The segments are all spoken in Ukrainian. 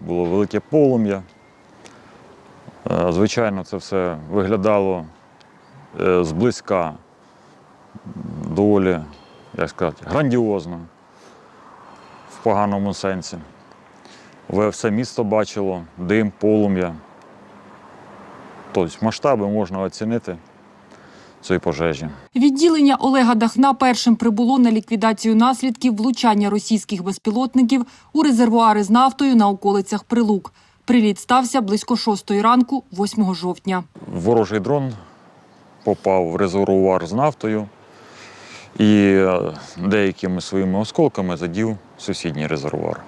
було велике полум'я. Е, Звичайно, це все виглядало е, зблизька доволі, як сказати, грандіозно в поганому сенсі. Все місто бачило, дим, полум'я. Тобто масштаби можна оцінити цієї пожежі. Відділення Олега Дахна першим прибуло на ліквідацію наслідків влучання російських безпілотників у резервуари з нафтою на околицях Прилук. Приліт стався близько 6 ранку, 8 жовтня. Ворожий дрон попав в резервуар з нафтою і е, деякими своїми осколками задів сусідній резервуар.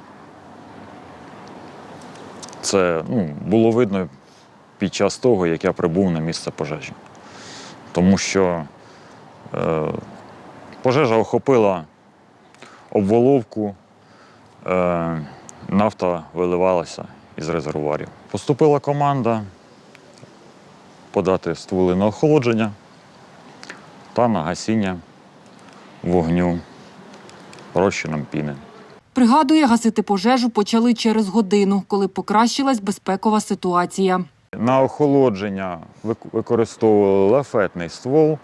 Це ну, було видно під час того, як я прибув на місце пожежі. Тому що е, пожежа охопила обволовку, е, нафта виливалася із резервуарів. Поступила команда подати стволи на охолодження та на гасіння вогню розчином піни. Пригадує, гасити пожежу почали через годину, коли покращилась безпекова ситуація. На охолодження використовували лафетний ствол,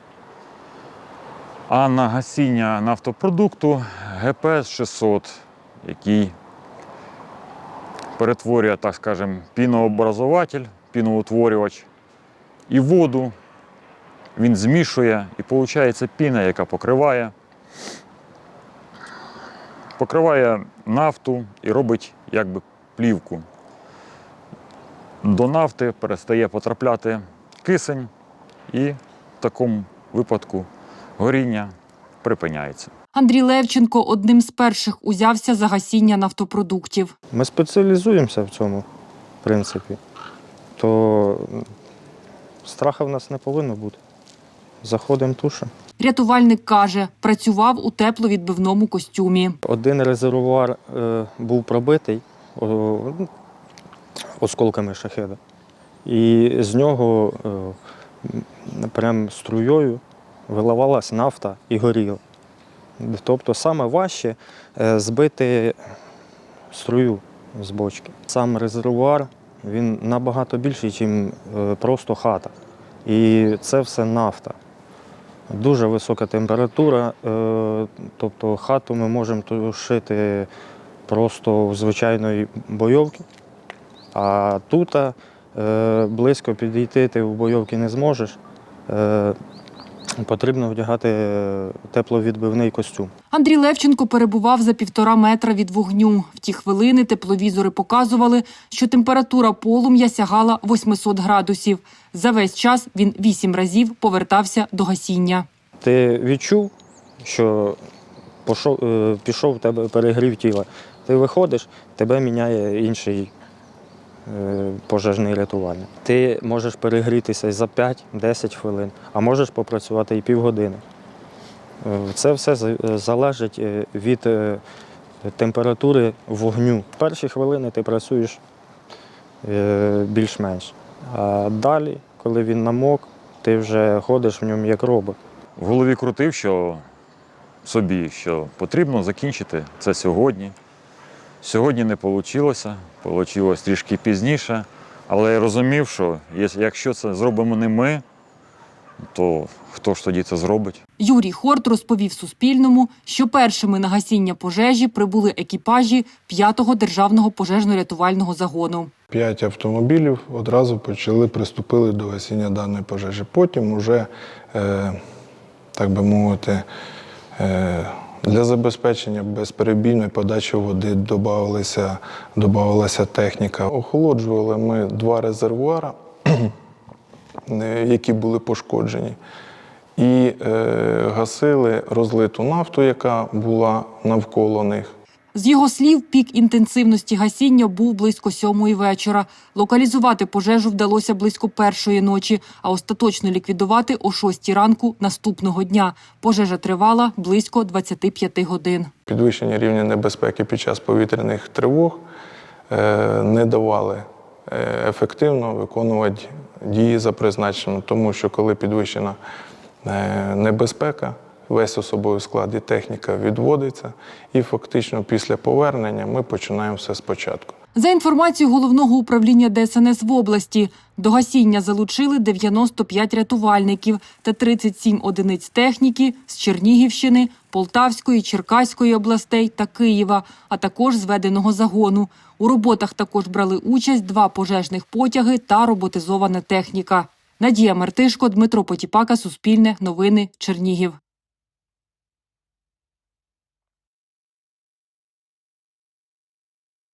а на гасіння нафтопродукту ГПС-600, який перетворює, так скажемо, пінообразователь, піноутворювач і воду. Він змішує і виходить піна, яка покриває, покриває нафту і робить якби плівку. До нафти перестає потрапляти кисень, і в такому випадку горіння припиняється. Андрій Левченко одним з перших узявся за гасіння нафтопродуктів. Ми спеціалізуємося в цьому, в принципі. То страха в нас не повинно бути. Заходимо тушимо. Рятувальник каже, працював у тепловідбивному костюмі. Один резервуар е, був пробитий о, ну, осколками шахеда. І з нього е, прям струєю виливалась нафта і горіла. Тобто саме важче е, збити струю з бочки. Сам резервуар він набагато більший, ніж просто хата. І це все нафта. Дуже висока температура, е, тобто хату ми можемо тушити просто в звичайної бойовки, а тут е, близько підійти ти в бойовки не зможеш. Е, Потрібно вдягати е, тепловідбивний костюм. Андрій Левченко перебував за півтора метра від вогню. В ті хвилини тепловізори показували, що температура полум'я сягала 800 градусів. За весь час він вісім разів повертався до гасіння. Ти відчув, що пішов, пішов в тебе перегрів тіла. Ти виходиш, тебе міняє інший пожежний рятувальник. Ти можеш перегрітися за 5-10 хвилин, а можеш попрацювати і півгодини. Е, Це все залежить е, від е, температури вогню. Перші хвилини ти працюєш е, більш-менш. А далі, коли він намок, ти вже ходиш в ньому як робот. В голові крутив, що собі, що потрібно закінчити це сьогодні. Сьогодні не вийшло, вийшло трішки пізніше, але я розумів, що якщо це зробимо не ми, то хто ж тоді це зробить? Юрій Хорт розповів Суспільному, що першими на гасіння пожежі прибули екіпажі 5-го державного пожежно-рятувального загону. П'ять автомобілів одразу почали приступили до гасіння даної пожежі. Потім вже, е, так би мовити, е, для забезпечення безперебійної подачі води додавалася, додавалася техніка. Охолоджували ми два резервуари, е, які були пошкоджені, і е, гасили розлиту нафту, яка була навколо них. З його слів, пік інтенсивності гасіння був близько сьомої вечора. Локалізувати пожежу вдалося близько першої ночі, а остаточно ліквідувати о шостій ранку наступного дня. Пожежа тривала близько 25 годин. Підвищення рівня небезпеки під час повітряних тривог е, не давали е, ефективно виконувати дії за призначенням, тому що коли підвищена е, небезпека, весь особовий склад і техніка відводиться, і фактично після повернення ми починаємо все спочатку. За інформацією головного управління ДСНС в області, до гасіння залучили 95 рятувальників та 37 одиниць техніки з Чернігівщини, Полтавської, Черкаської областей та Києва, а також зведеного загону. У роботах також брали участь два пожежних потяги та роботизована техніка. Надія Мартишко, Дмитро Потіпака, Суспільне, Новини, Чернігів.